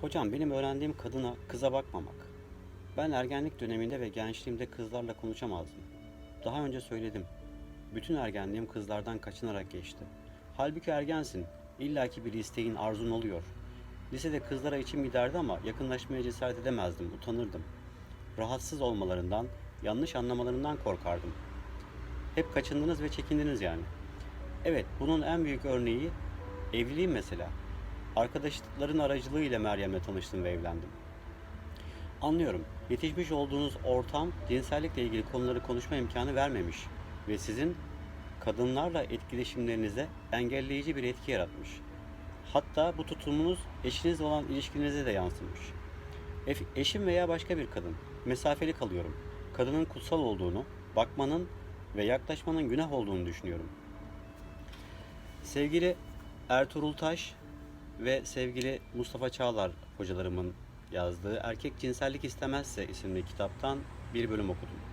Hocam benim öğrendiğim kadına, kıza bakmamak. Ben ergenlik döneminde ve gençliğimde kızlarla konuşamazdım. Daha önce söyledim. Bütün ergenliğim kızlardan kaçınarak geçti. Halbuki ergensin. illaki bir isteğin, arzun oluyor. Lisede kızlara içim giderdi ama yakınlaşmaya cesaret edemezdim, utanırdım. Rahatsız olmalarından, yanlış anlamalarından korkardım. Hep kaçındınız ve çekindiniz yani. Evet, bunun en büyük örneği evliliğim mesela. Arkadaşların aracılığıyla Meryem'le tanıştım ve evlendim. Anlıyorum. Yetişmiş olduğunuz ortam cinsellikle ilgili konuları konuşma imkanı vermemiş ve sizin kadınlarla etkileşimlerinize engelleyici bir etki yaratmış. Hatta bu tutumunuz eşinizle olan ilişkinize de yansımış. Eşim veya başka bir kadın. Mesafeli kalıyorum. Kadının kutsal olduğunu, bakmanın ve yaklaşmanın günah olduğunu düşünüyorum. Sevgili Ertuğrul Taş ve sevgili Mustafa Çağlar hocalarımın yazdığı Erkek Cinsellik İstemezse isimli kitaptan bir bölüm okudum.